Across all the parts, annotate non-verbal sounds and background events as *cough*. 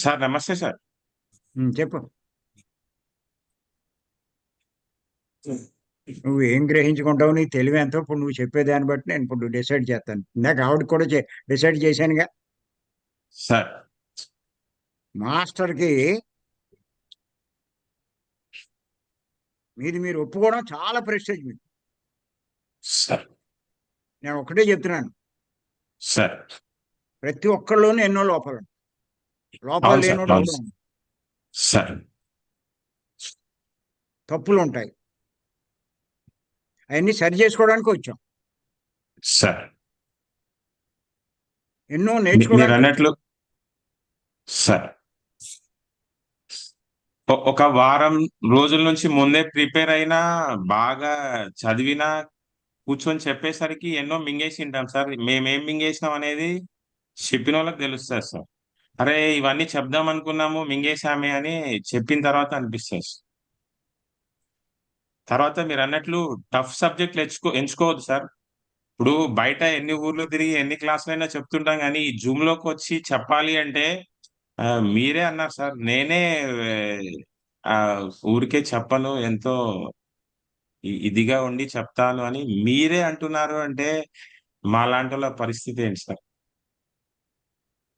Sir నమస్తే sir చెప్పు నువ్వు ఏం గ్రహించుకుంటావు నీ తెలివి ఎంతో ఇప్పుడు నువ్వు చెప్పేదాన్ని బట్టి నేను ఇప్పుడు డిసైడ్ చేస్తాను ఇందాక ఆవిడ కూడా డిసైడ్ చేశానుగా సార్ మాస్టర్కి మీది మీరు ఒప్పుకోవడం చాలా ప్రెస్టేజ్ మీకు సార్ నేను ఒకటే చెప్తున్నాను సార్ ప్రతి ఒక్కళ్ళలోనూ ఎన్నో లోపాలు. లోపాలు సార్, లేనోడు తప్పులు ఉంటాయి అవన్నీ సరి చేసుకోవడానికి వచ్చాం. సార్. ఎన్నో నేర్చుకోవడానికి అన్నట్లు సార్. ఒక వారం రోజుల నుంచి ముందే ప్రిపేర్ అయినా బాగా చదివినా కూర్చొని చెప్పేసరికి ఎన్నో మింగేసి ఉంటాం సార్. మేమేం మింగేసినాం అనేది చెప్పిన వాళ్ళకి తెలుస్తుంది సార్. అరే ఇవన్నీ చెప్దాం అనుకున్నాము మింగేశామే అని చెప్పిన తర్వాత అనిపిస్తుంది. తర్వాత మీరు అన్నట్లు టఫ్ సబ్జెక్ట్లు ఎంచుకో ఎంచుకోవద్దు సార్. ఇప్పుడు బయట ఎన్ని ఊర్లు తిరిగి ఎన్ని క్లాసులైనా చెప్తుంటాం కానీ ఈ జూమ్లోకి వచ్చి చెప్పాలి అంటే మీరే అన్నారు సార్. నేనే ఆ, ఊరికే చెప్పను ఎంతో ఇదిగా ఉండి చెప్తాను అని మీరే అంటున్నారు అంటే మా లాంటి వాళ్ళ పరిస్థితి ఏంటి సార్?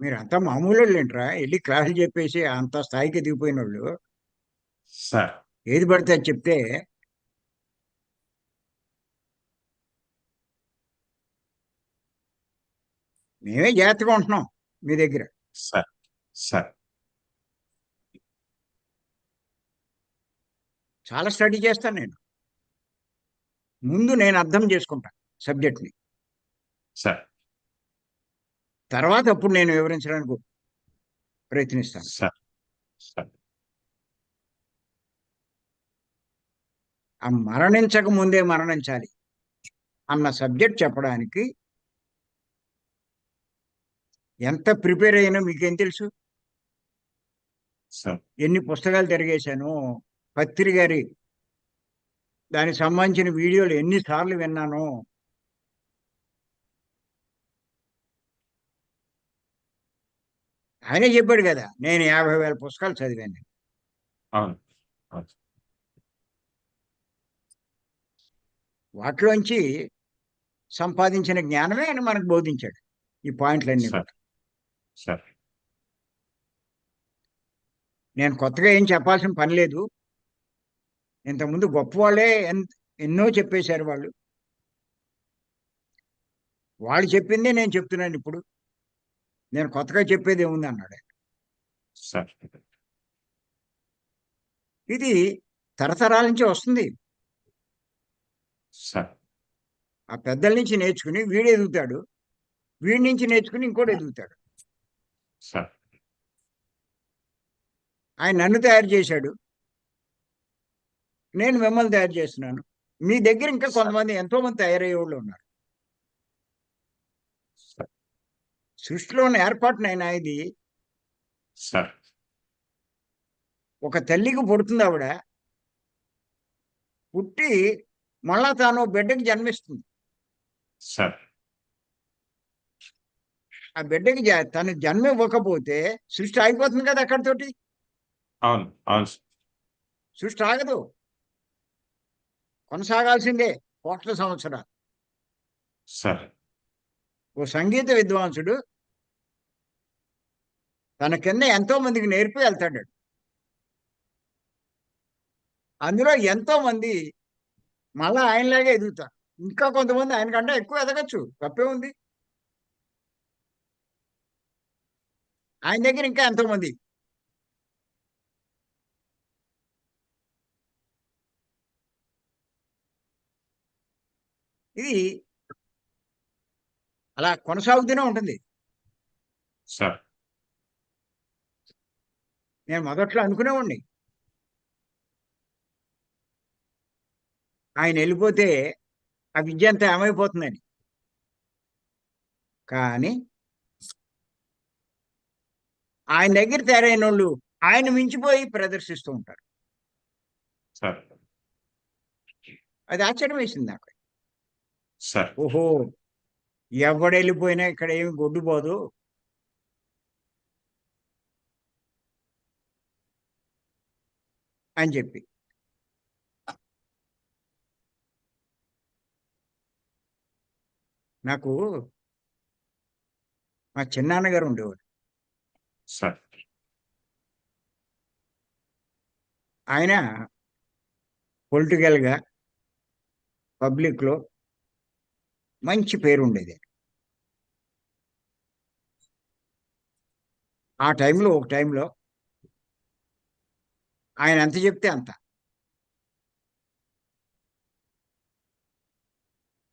మీరు అంతా మామూలు వాళ్ళు ఏంట్రా వెళ్ళి క్లాసులు చెప్పేసి అంత స్థాయికి దిగిపోయిన వాళ్ళు సార్. ఏది పడితే అది చెప్తే మేమే జాగ్రత్తగా ఉంటున్నాం మీ దగ్గర. సార్. సార్. చాలా స్టడీ చేస్తాను నేను. ముందు నేను అర్థం చేసుకుంటా సబ్జెక్ట్ని. సార్. తర్వాత అప్పుడు నేను వివరించడానికి ప్రయత్నిస్తాను. ఆ మరణించక ముందే మరణించాలి అన్న సబ్జెక్ట్ చెప్పడానికి ఎంత ప్రిపేర్ అయినా మీకేం తెలుసు? సార్ ఎన్ని పుస్తకాలు తిరిగేశాను పత్రి గారి దానికి సంబంధించిన వీడియోలు ఎన్నిసార్లు విన్నాను ఆయనే చెప్పాడు కదా నేను యాభై వేల పుస్తకాలు చదివాను వాటిలోంచి సంపాదించిన జ్ఞానమే ఆయన మనకు బోధించాడు ఈ పాయింట్లన్నీ నేను కొత్తగా ఏం చెప్పాల్సిన పని లేదు. ఇంతకుముందు గొప్ప వాళ్ళే ఎన్ ఎన్నో చెప్పేశారు వాళ్ళు. వాళ్ళు చెప్పిందే నేను చెప్తున్నాను ఇప్పుడు. నేను కొత్తగా చెప్పేది ఏముంది అన్నాడు. ఇది తరతరాల నుంచి వస్తుంది. సార్. ఆ పెద్దల నుంచి నేర్చుకుని వీడు ఎదుగుతాడు. వీడి నుంచి నేర్చుకుని ఇంకోటి ఎదుగుతాడు. సార్. ఆయన నన్ను తయారు చేశాడు. నేను మిమ్మల్ని తయారు చేస్తున్నాను. మీ దగ్గర ఇంకా కొంతమంది ఎంతో మంది తయారయ్యే వాళ్ళు ఉన్నారు సార్ సృష్టిలో ఉన్న ఏర్పాటునైనా ఇది సార్ ఒక తల్లికి పుడుతుంది ఆవిడ. పుట్టి మళ్ళా తాను బిడ్డకి జన్మిస్తుంది. సార్ ఆ బిడ్డకి తను జన్మ ఇవ్వకపోతే సృష్టి ఆగిపోతుంది కదా అక్కడితోటి అవును. సృష్టి ఆగదు. కొనసాగాల్సిందే కోట్ల సంవత్సరాలు. సార్ ఓ సంగీత విద్వాంసుడు తన కింద ఎంతో మందికి నేర్పి వెళ్తాడు. అందులో ఎంతో మంది మళ్ళా ఆయనలాగే ఎదుగుతారు. ఇంకా కొంతమంది ఆయన కంటే ఎక్కువ ఎదగచ్చు. తప్పే ఉంది. ఆయన దగ్గర ఇంకా ఎంతో మంది. ఇది అలా కొనసాగుతూనే ఉంటుంది. సార్ నేను మొదట్లో అనుకునేవాడిని. ఆయన వెళ్ళిపోతే ఆ విద్య అంతా ఏమైపోతుందని. కానీ ఆయన దగ్గర తయారైన వాళ్ళు ఆయన మించిపోయి ప్రదర్శిస్తూ ఉంటారు. అది ఆశ్చర్యం వేసింది నాకు ఓహో ఎవడు వెళ్ళిపోయినా ఇక్కడ ఏమి గొడ్డు అని చెప్పి. నాకు మా చిన్నాన్నగారు ఉండేవారు. సార్. ఆయన పొలిటికల్గా పబ్లిక్లో మంచి పేరు ఉండేది. ఆ టైంలో ఒక టైంలో ఆయన ఎంత చెప్తే అంత.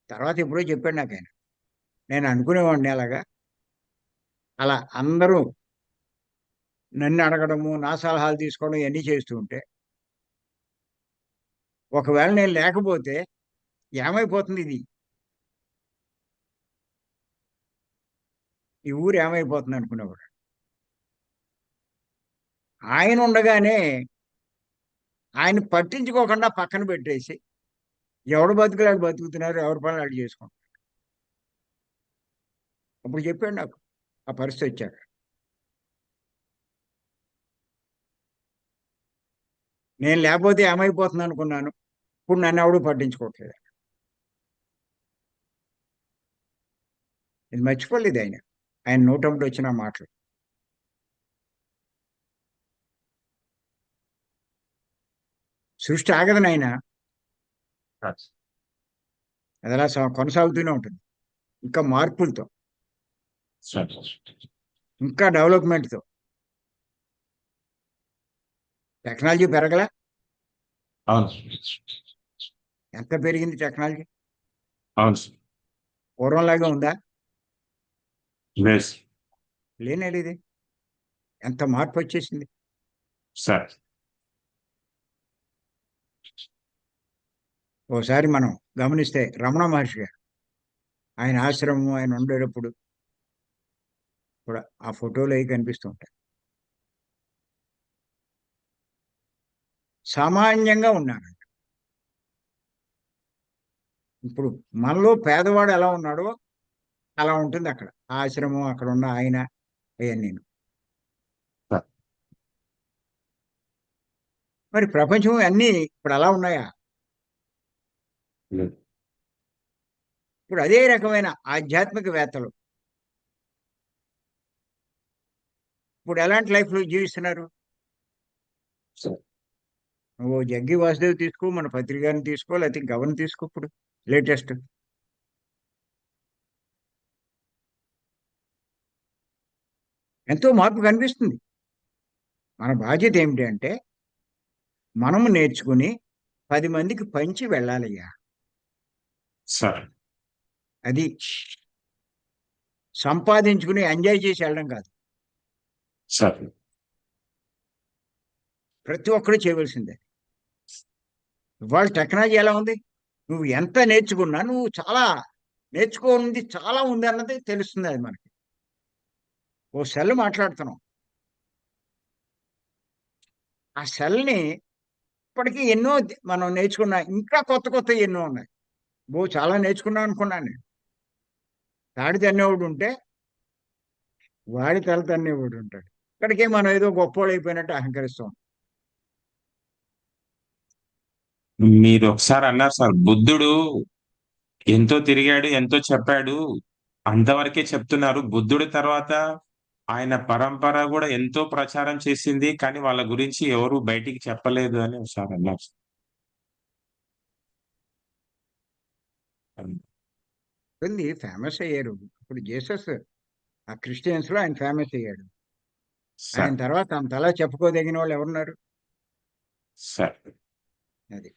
తర్వాత ఎప్పుడో చెప్పాడు నాకు ఆయన. నేను అనుకునేవాడిని అలాగా అలా అందరూ నన్ను అడగడము నా సలహాలు తీసుకోవడం ఇవన్నీ చేస్తూ ఉంటే ఒకవేళ నేను లేకపోతే ఏమైపోతుంది ఇది? ఈ ఊరు ఏమైపోతుంది అనుకునేవాడు. ఆయన ఉండగానే ఆయన పట్టించుకోకుండా పక్కన పెట్టేసి ఎవడు బతుకులాడు బతుకుతున్నారు ఎవరి పనులు అడిగి చేసుకుంటారు అప్పుడు చెప్పాడు నాకు ఆ పరిస్థితి వచ్చాక. నేను లేకపోతే ఏమైపోతుంది అనుకున్నాను ఇప్పుడు నన్ను ఎవడు పట్టించుకోవట్లేదు ఇది మర్చిపోలేదు ఆయన. ఆయన నోటంపుడు వచ్చిన మాటలు. సృష్టి ఆగదు నాయన. అది అలా కొనసాగుతూనే ఉంటుంది. ఇంకా మార్పులతో. సార్ ఇంకా డెవలప్మెంట్తో. టెక్నాలజీ పెరగల? అవును ఎంత పెరిగింది టెక్నాలజీ? అవును సార్ పూర్వంలాగా ఉందా? లేదు లేనేది ఇది. ఎంత మార్పు వచ్చేసింది? సార్ ఓసారి మనం గమనిస్తే రమణ మహర్షి గారు ఆయన ఆశ్రమం ఆయన ఉండేటప్పుడు కూడా ఆ ఫోటోలు అవి కనిపిస్తూ ఉంటాయి సామాన్యంగా ఉన్నారు ఇప్పుడు మనలో పేదవాడు ఎలా ఉన్నాడో అలా ఉంటుంది అక్కడ. ఆశ్రమం అక్కడ ఉన్న ఆయన అవన్నీ. మరి ప్రపంచం అన్నీ ఇప్పుడు అలా ఉన్నాయా? ఇప్పుడు అదే రకమైన ఆధ్యాత్మికవేత్తలు. ఇప్పుడు ఎలాంటి లైఫ్లో జీవిస్తున్నారు? నువ్వు జగ్గి వాసుదేవ్ తీసుకో మన పత్రికాని తీసుకో లేకపోతే గవర్న తీసుకో ఇప్పుడు లేటెస్ట్. ఎంతో మార్పు కనిపిస్తుంది. మన బాధ్యత ఏమిటి అంటే మనము నేర్చుకుని పది మందికి పంచి వెళ్ళాలయ్యా. సార్. అది సంపాదించుకుని ఎంజాయ్ చేసి వెళ్ళడం కాదు. సార్. ప్రతి ఒక్కరు చేయవలసిందే. ఇవాళ టెక్నాలజీ ఎలా ఉంది? నువ్వు ఎంత నేర్చుకున్నా నువ్వు చాలా నేర్చుకోనిది చాలా ఉంది అన్నది తెలుస్తుంది అది మనకి. ఓ సెల్ మాట్లాడుతున్నాం. ఆ సెల్ని ఇప్పటికీ ఎన్నో మనం నేర్చుకున్నా ఇంకా కొత్త కొత్త ఎన్నో ఉన్నాయి. బో చాలా నేర్చుకున్నాను అనుకున్నాను నేను. తాడి తన్నేవాడు ఉంటే వాడి తల తన్నేవాడు ఉంటాడు. ఇక్కడికే మనం ఏదో గొప్పోళ్ళు అయిపోయినట్టు అహంకరిస్తాం. మీరు ఒకసారి అన్నారు సార్ బుద్ధుడు ఎంతో తిరిగాడు ఎంతో చెప్పాడు అంతవరకే చెప్తున్నారు. బుద్ధుడి తర్వాత ఆయన పరంపర కూడా ఎంతో ప్రచారం చేసింది కానీ వాళ్ళ గురించి ఎవరు బయటికి చెప్పలేదు అని ఒకసారి అన్నారు ఉంది ఫేమస్ అయ్యారు ఇప్పుడు జీసస్ ఆ క్రిస్టియన్స్లో ఆయన ఫేమస్ అయ్యాడు. ఆయన తర్వాత అంతలా చెప్పుకోదగిన వాళ్ళు ఎవరున్నారు? అది.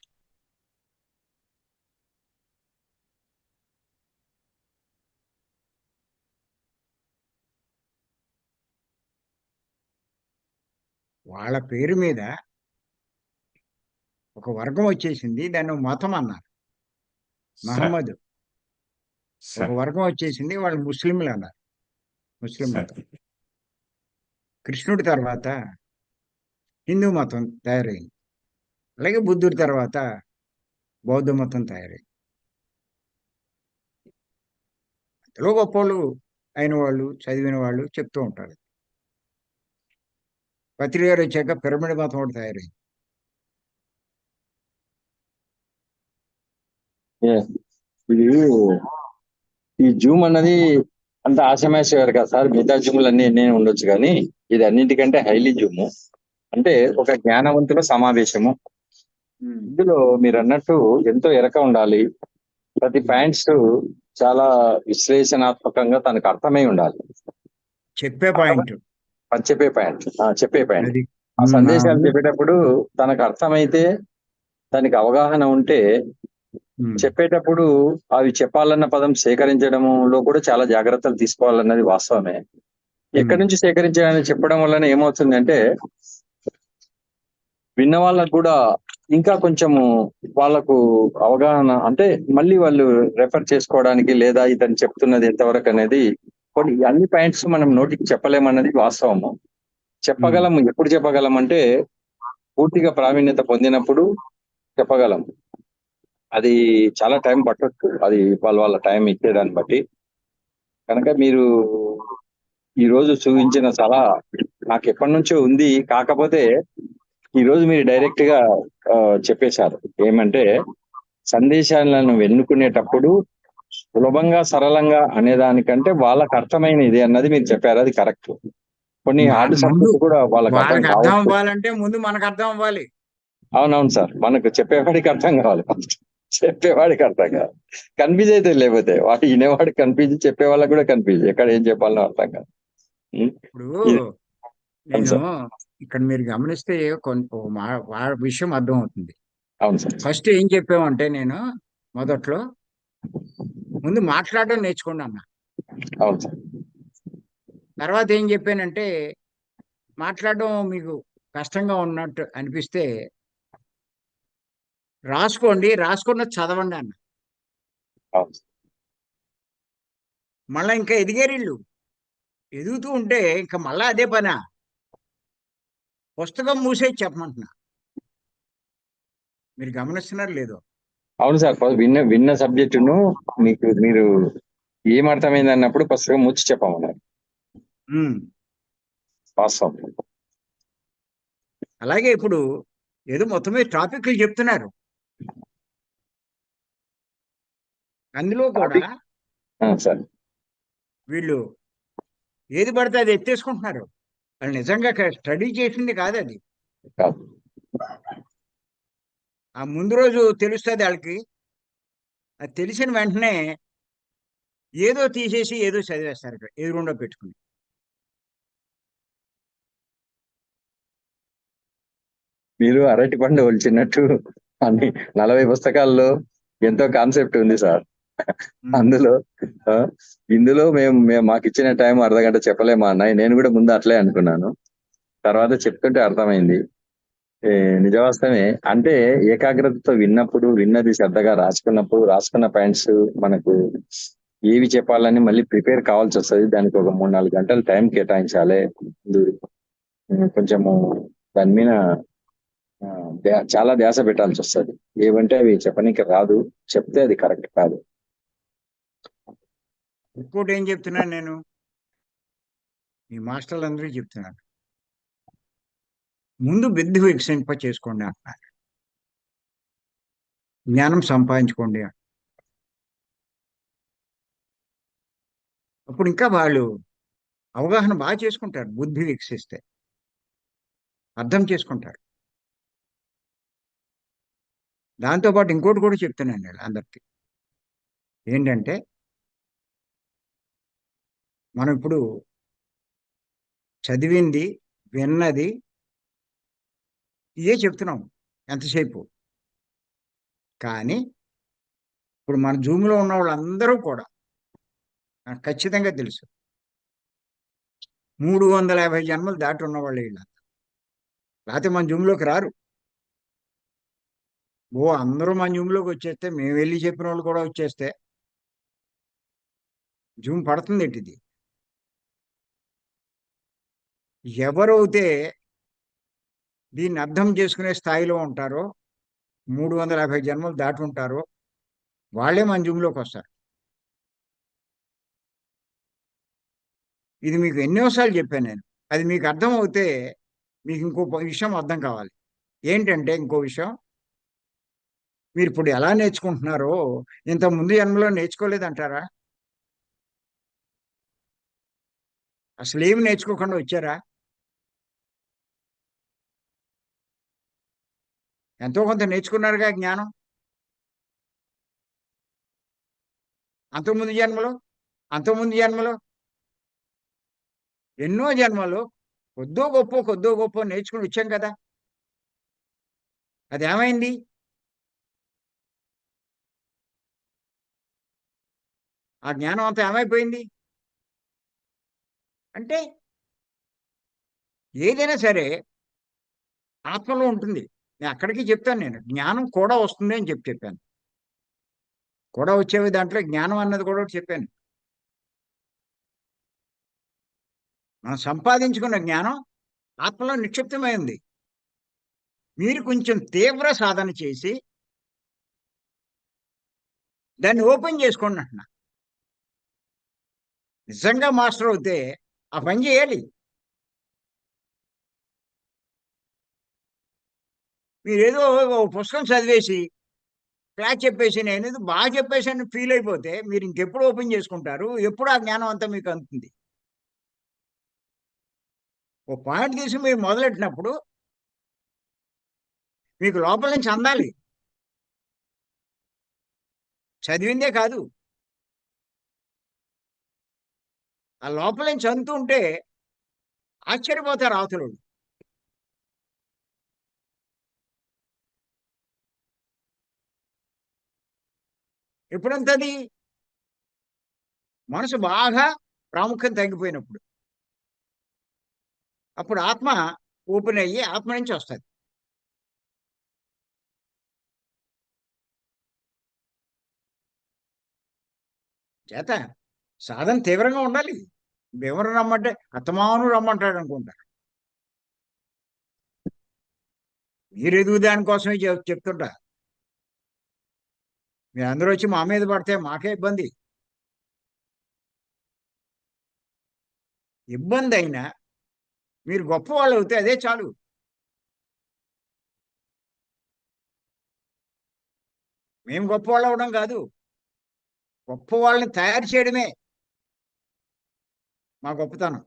వాళ్ళ పేరు మీద ఒక వర్గం వచ్చేసింది. దాన్ని మతం అన్నారు. మహమ్మద్. ఒక వర్గం వచ్చేసింది వాళ్ళు ముస్లింలు అన్నారు. ముస్లిం మతం కృష్ణుడి తర్వాత హిందూ మతం తయారైంది. అలాగే బుద్ధుడి తర్వాత బౌద్ధ మతం తయారైంది. అందులో గొప్పలు అయిన వాళ్ళు చదివిన వాళ్ళు చెప్తూ ఉంటారు. పత్రిక గారు వచ్చాక పిరమిడ్ మతం ఒకటి తయారైంది. ఇది ఈ జూమ్ అన్నది అంత ఆశమాషగారు కదా సార్. మిగతా జూములు అన్ని ఎన్ని ఉండొచ్చు కానీ ఇది అన్నిటికంటే హైలీ జూము. అంటే ఒక జ్ఞానవంతుల సమావేశము. ఇందులో మీరు అన్నట్టు ఎంతో ఎరక ఉండాలి. ప్రతి పాయింట్స్ చాలా విశ్లేషణాత్మకంగా తనకు అర్థమై ఉండాలి. చెప్పే పాయింట్. చెప్పే పాయింట్. చెప్పే పాయింట్. సందేశాలు చెప్పేటప్పుడు తనకు అర్థమైతే తనకి అవగాహన ఉంటే చెప్పేటప్పుడు అవి చెప్పాలన్న పదం సేకరించడంలో కూడా చాలా జాగ్రత్తలు తీసుకోవాలన్నది వాస్తవమే. ఎక్కడి నుంచి సేకరించాలని చెప్పడం వలన ఏమవుతుందంటే విన్న వాళ్ళకు కూడా ఇంకా కొంచెము వాళ్ళకు అవగాహన అంటే మళ్ళీ వాళ్ళు రెఫర్ చేసుకోవడానికి లేదా ఇతను చెప్తున్నది ఎంతవరకు అనేది కొన్ని అన్ని పాయింట్స్ మనం నోటికి చెప్పలేమన్నది వాస్తవము. చెప్పగలం ఎప్పుడు చెప్పగలం అంటే పూర్తిగా ప్రావీణ్యత పొందినప్పుడు చెప్పగలం. అది చాలా టైం పట్టొచ్చు. అది వాళ్ళ వాళ్ళ టైం ఇచ్చేదాన్ని బట్టి. కనుక మీరు ఈ రోజు చూపించిన చాలా నాకు ఎప్పటి నుంచో ఉంది. కాకపోతే ఈ రోజు మీరు డైరెక్ట్గా చెప్పేశారు. ఏమంటే సందేశాలను ఎన్నుకునేటప్పుడు సులభంగా సరళంగా అనేదానికంటే వాళ్ళకి అర్థమైన ఇది అన్నది మీరు చెప్పారు. అది కరెక్ట్ కొన్ని ముందు సబ్జెక్ట్ కూడా వాళ్ళకి అర్థం అవ్వాలంటే ముందు మనకు అర్థం అవ్వాలి. అవునవును సార్. మనకు చెప్పేవాడికి అర్థం కావాలి. ఫస్ట్ చెప్పేవాడికి అర్థం కావాలి కన్ఫ్యూజ్ అయితే లేకపోతే వాడు వినేవాడికి కన్ఫ్యూజ్ చెప్పే వాళ్ళకి కూడా కన్ఫ్యూజ్. ఎక్కడ ఏం చెప్పాలో అర్థం కాదు? ఇప్పుడు నేను. ఇక్కడ మీరు గమనిస్తే కొంత విషయం అర్థం అవుతుంది అవును సార్. ఫస్ట్ ఏం చెప్పామంటే నేను మొదట్లో ముందు మాట్లాడడం నేర్చుకోండి అన్న. అవును సార్. తర్వాత ఏం చెప్పానంటే మాట్లాడడం మీకు కష్టంగా ఉన్నట్టు అనిపిస్తే రాసుకోండి రాసుకున్నది చదవండి అన్న. మళ్ళీ ఇంకా ఎదిగారు ఇల్లు ఎదుగుతూ ఉంటే ఇంకా మళ్ళా అదే పనా? పుస్తకం మూసేసి చెప్పమంటున్నా. మీరు గమనిస్తున్నారు లేదో? అవును సార్ విన్న విన్న సబ్జెక్టును మీకు మీరు ఏం అర్థమైంది అన్నప్పుడు పుస్తకం ముచ్చి చెప్పమన్నారు. వాస్తవం. అలాగే ఇప్పుడు ఏదో మొత్తం మీద టాపిక్లు చెప్తున్నారు. అందులో కూడా సార్. వీళ్ళు ఏది పడితే అది ఎత్తేసుకుంటున్నారు. వాళ్ళు నిజంగా స్టడీ చేసింది కాదు. అది ఆ ముందు రోజు తెలుస్తుంది వాళ్ళకి. అది తెలిసిన వెంటనే ఏదో తీసేసి ఏదో చదివేస్తారు ఇక్కడ ఎదురుండా పెట్టుకుని. మీరు అరటి పండు ఒలిచినట్టు అన్ని నలభై పుస్తకాల్లో ఎంతో కాన్సెప్ట్ ఉంది సార్. *laughs* అందులో ఆ, ఇందులో మేము మేము మాకు ఇచ్చిన టైం అర్ధగంట చెప్పలేమా అన్న నేను కూడా ముందు అట్లే అనుకున్నాను. తర్వాత చెప్తుంటే అర్థమైంది. నిజవాస్తమే నిజవాస్తవమే. అంటే ఏకాగ్రతతో విన్నప్పుడు విన్నది శ్రద్ధగా రాసుకున్నప్పుడు రాసుకున్న పాయింట్స్ మనకు ఏవి చెప్పాలని మళ్ళీ ప్రిపేర్ కావాల్సి వస్తుంది. దానికి ఒక మూడు నాలుగు గంటలు టైం కేటాయించాలి. కొంచెము దాని మీద చాలా ధ్యాస పెట్టాల్సి వస్తుంది. ఏవంటే అవి చెప్పనీకి రాదు. చెప్తే అది కరెక్ట్ కాదు. ఇంకోటి ఏం చెప్తున్నాను నేను? ఈ మాస్టర్లు అందరూ చెప్తున్నాను ముందు బుద్ధి వికసింప చేసుకోండి అంటున్నారు. జ్ఞానం సంపాదించుకోండి అప్పుడు ఇంకా వాళ్ళు అవగాహన బాగా చేసుకుంటారు బుద్ధి వికసిస్తే. అర్థం చేసుకుంటారు. దాంతోపాటు ఇంకోటి కూడా చెప్తున్నాను నేను అందరికీ. ఏంటంటే మనం ఇప్పుడు చదివింది విన్నది ఇదే చెప్తున్నాం ఎంతసేపు. కానీ ఇప్పుడు మన జూమ్లో ఉన్న వాళ్ళందరూ కూడా నాకు ఖచ్చితంగా తెలుసు. మూడు వందల యాభై జన్మలు దాటి ఉన్న వాళ్ళు వీళ్ళంతా. లేకపోతే మన జూమ్లోకి రారు. ఓ అందరూ మన జూమ్లోకి వచ్చేస్తే మేము వెళ్ళి చెప్పిన వాళ్ళు కూడా వచ్చేస్తే జూమ్ పడుతుంది ఏంటిది ఎవరైతే దీన్ని అర్థం చేసుకునే స్థాయిలో ఉంటారో మూడు వందల యాభై జన్మలు దాటి ఉంటారో వాళ్ళే మన జూమ్లోకి వస్తారు. ఇది మీకు ఎన్నోసార్లు చెప్పాను నేను. అది మీకు అర్థం అవుతే మీకు ఇంకో విషయం అర్థం కావాలి. ఏంటంటే ఇంకో విషయం. మీరు ఇప్పుడు ఎలా నేర్చుకుంటున్నారో ఇంత ముందు జన్మలో నేర్చుకోలేదంటారా? అసలు ఏమి నేర్చుకోకుండా వచ్చారా? ఎంతో కొంత నేర్చుకున్నారుగా జ్ఞానం? అంతకుముందు జన్మలో? అంతకుముందు జన్మలో? ఎన్నో జన్మలు కొద్దో గొప్ప కొద్దో గొప్ప నేర్చుకుని వచ్చాం కదా. అది ఏమైంది ఆ జ్ఞానం అంతా ఏమైపోయింది? అంటే ఏదైనా సరే ఆత్మలో ఉంటుంది. అక్కడికి చెప్తాను నేను జ్ఞానం కూడా వస్తుంది అని చెప్పి చెప్పాను. కూడా వచ్చేవి దాంట్లో జ్ఞానం అన్నది కూడా చెప్పాను. మనం సంపాదించుకున్న జ్ఞానం ఆత్మలో నిక్షిప్తమైంది మీరు కొంచెం తీవ్ర సాధన చేసి దాన్ని ఓపెన్ చేసుకోండి అంటున్నా. నిజంగా మాస్టర్ అవుతే ఆ పని చేయాలి. మీరేదో పుస్తకం చదివేసి క్లాస్ చెప్పేసి నేను బాగా చెప్పేసి ఫీల్ అయిపోతే మీరు ఇంకెప్పుడు ఓపెన్ చేసుకుంటారు? ఎప్పుడు ఆ జ్ఞానం అంతా మీకు అందుతుంది? ఓ పాయింట్ తీసి మీరు మొదలెట్టినప్పుడు మీకు లోపల నుంచి అందాలి. చదివిందే కాదు. ఆ లోపల నుంచి అంతూ ఉంటే ఆశ్చర్యపోతారు అవతలు ఎప్పుడంతది? మనసు బాగా ప్రాముఖ్యం తగ్గిపోయినప్పుడు. అప్పుడు ఆత్మ ఓపెన్ అయ్యి ఆత్మ నుంచి వస్తుంది. చేత సాధన తీవ్రంగా ఉండాలి. ఎవరు రమ్మంటే అత్తమాను రమ్మంటాడు అనుకుంటారు మీరు ఎదుగు దానికోసమే చెప్- మీరు అందరూ వచ్చి మా మీద పడితే మాకే ఇబ్బంది. ఇబ్బంది అయినా మీరు గొప్పవాళ్ళు అవుతే అదే చాలు. మేము గొప్పవాళ్ళు అవడం కాదు. గొప్ప వాళ్ళని తయారు చేయడమే మా గొప్పతనం.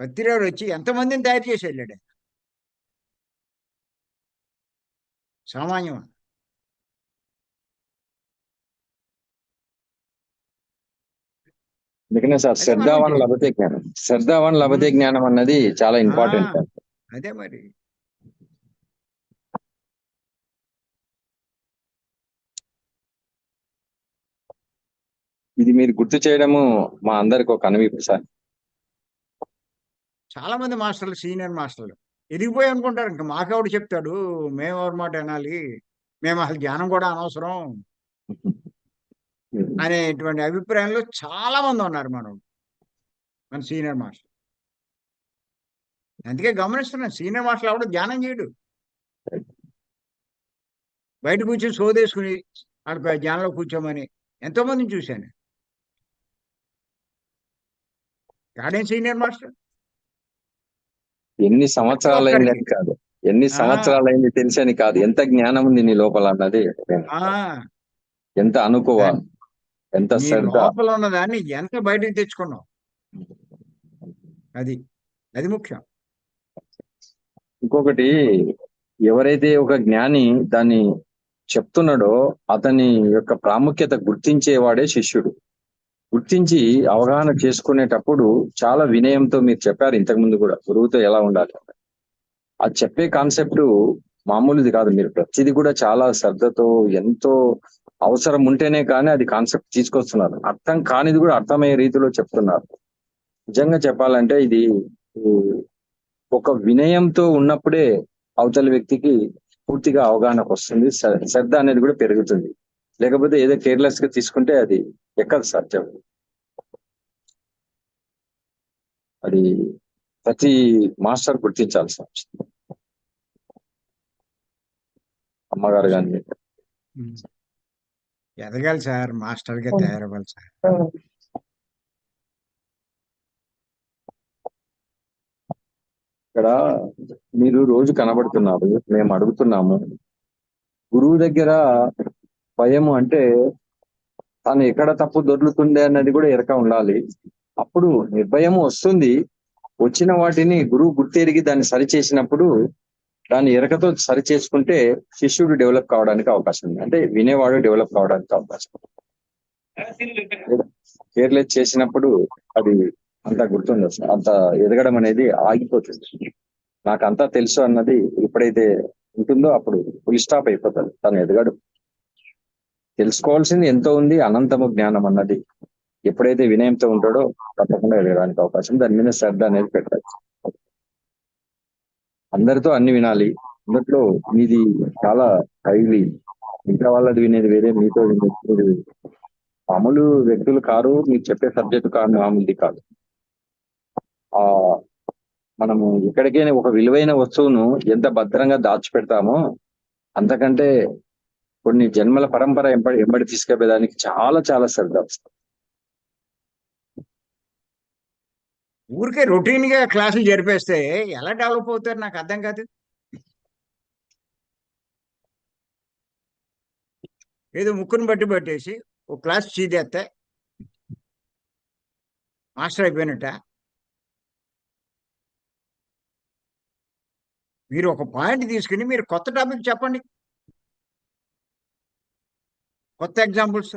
ప్రతిరోజు వచ్చి ఎంతమందిని తయారు చేసి వెళ్ళాడు సామాన్యం అందుకనే సార్ శ్రద్ధావాన్ లభతే జ్ఞానం శ్రద్ధావాన్ లభతే జ్ఞానం అన్నది చాలా ఇంపార్టెంట్. అదే మరి. ఇది మీరు గుర్తు చేయడము మా అందరికి ఒక అనుభూతి సార్. చాలా మంది మాస్టర్లు సీనియర్ మాస్టర్లు. ఎదిగిపోయి అనుకుంటారు. ఇంకా మాకెవడు చెప్తాడు? మేము ఎవరి మాట వినాలి? మేము అసలు జ్ఞానం కూడా అనవసరం *laughs* అనేటువంటి అభిప్రాయంలో చాలా మంది ఉన్నారు మనం మన సీనియర్ మాస్టర్. అందుకే గమనిస్తున్నాను సీనియర్ మాస్టర్ ఎవడు ధ్యానం చేయడు. బయట కూర్చొని సోదేసుకుని అక్కడ ధ్యానంలో కూర్చోమని ఎంతో మందిని చూశాను. Garden senior master? ఎన్ని సంవత్సరాలు అయిందని కాదు. ఎన్ని ఆ. సంవత్సరాలు అయింది తెలిసని కాదు. ఎంత జ్ఞానం ఉంది నీ లోపల అన్నది ఎంత అనుకోవ ఎంత లోపల ఉన్నదాన్ని ఎంత బయటకు తెచ్చుకున్నావు? అది అది ముఖ్యం. ఇంకొకటి ఎవరైతే ఒక జ్ఞాని దాన్ని చెప్తున్నాడో అతని యొక్క ప్రాముఖ్యత గుర్తించేవాడే శిష్యుడు. గుర్తించి అవగాహన చేసుకునేటప్పుడు చాలా వినయంతో మీరు చెప్పారు ఇంతకు ముందు కూడా గురువుతో ఎలా ఉండాలి అది చెప్పే కాన్సెప్ట్ మామూలుది కాదు మీరు ప్రతిది కూడా చాలా శ్రద్ధతో ఎంతో అవసరం ఉంటేనే కానీ అది కాన్సెప్ట్ తీసుకొస్తున్నారు. అర్థం కానిది కూడా అర్థమయ్యే రీతిలో చెప్తున్నారు. నిజంగా చెప్పాలంటే ఇది ఒక వినయంతో ఉన్నప్పుడే అవతలి వ్యక్తికి పూర్తిగా అవగాహనకు వస్తుంది శ్రద్ధ అనేది కూడా పెరుగుతుంది. లేకపోతే ఏదో కేర్లెస్గా తీసుకుంటే అది ఎక్కదు సత్యం అది ప్రతి మాస్టర్ గుర్తించాల్సిన అవసరం. అమ్మగారు కానీ ఎదగాలి సార్ మాస్టర్గా తయారవ్వాలి సార్. ఇక్కడ మీరు రోజు కనబడుతున్నారు మేము అడుగుతున్నాము. గురువు దగ్గర భయము అంటే తను ఎక్కడ తప్పు దొర్లుతుంది అన్నది కూడా ఎరక ఉండాలి. అప్పుడు నిర్భయము వస్తుంది. వచ్చిన వాటిని గురువు గుర్తెరిగి దాన్ని సరి చేసినప్పుడు దాన్ని ఎరకతో సరి చేసుకుంటే శిష్యుడు డెవలప్ కావడానికి అవకాశం ఉంది. అంటే వినేవాడు డెవలప్ కావడానికి అవకాశం కేర్లెస్ చేసినప్పుడు అది అంత గుర్తుండదు అంత ఎదగడం అనేది ఆగిపోతుంది. నాకు అంతా తెలుసు అన్నది ఎప్పుడైతే ఉంటుందో అప్పుడు ఫుల్ స్టాప్ అయిపోతుంది తను ఎదగడు. తెలుసుకోవాల్సింది ఎంతో ఉంది అనంతము జ్ఞానం అన్నది. ఎప్పుడైతే వినయంతో ఉంటాడో తప్పకుండా ఎదగడానికి అవకాశం దాని మీద శ్రద్ధ అనేది పెట్టాలి. అందరితో అన్ని వినాలి. అందులో మీది చాలా హైలీ. మిగతా వాళ్ళది వినేది వేరే మీతో వినేది వేరే. మామూలు వ్యక్తులు కారు మీరు చెప్పే సబ్జెక్టు కాదు మామూలుది కాదు. ఆ మనము ఎక్కడికైనా ఒక విలువైన వస్తువును ఎంత భద్రంగా దాచిపెడతామో అంతకంటే కొన్ని జన్మల పరంపర ఎంబడి ఎంబడి తీసుకెళ్ళేదానికి చాలా చాలా శ్రద్ధ. ఊరికే రొటీన్గా క్లాసులు జరిపేస్తే ఎలా డెవలప్ అవుతారు నాకు అర్థం కాదు. ఏదో ముక్కును బట్టి పట్టేసి ఒక క్లాస్ చీదేస్తే మాస్టర్ అయిపోయినట్ట. మీరు ఒక పాయింట్ తీసుకుని మీరు కొత్త టాపిక్ చెప్పండి. కొత్త ఎగ్జాంపుల్స్.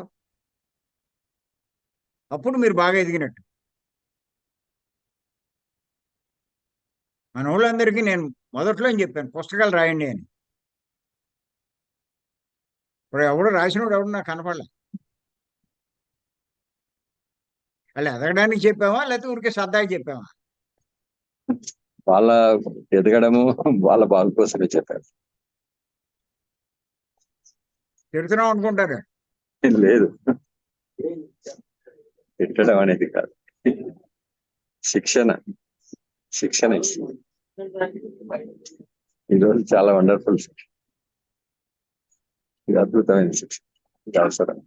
అప్పుడు మీరు బాగా ఎదిగినట్టు. మన వాళ్ళందరికీ నేను మొదట్లో చెప్పాను పుస్తకాలు రాయండి అని. ఇప్పుడు ఎవడు రాసినోడు ఎవడు నాకు కనపడలే. వాళ్ళు ఎదగడానికి చెప్పామా లేకపోతే ఊరికే సరదాగా చెప్పామా వాళ్ళ ఎదగడము వాళ్ళ బాగు కోసమే చెప్పారు తిడుతున్నాం అనుకుంటారు. లేదు. తిట్టడం అనేది కాదు. శిక్షణ. శిక్షణ. ఇస్తుంది ఈరోజు చాలా వండర్ఫుల్ శిక్షణ ఇది అద్భుతమైన శిక్షణ ఇది అవసరం.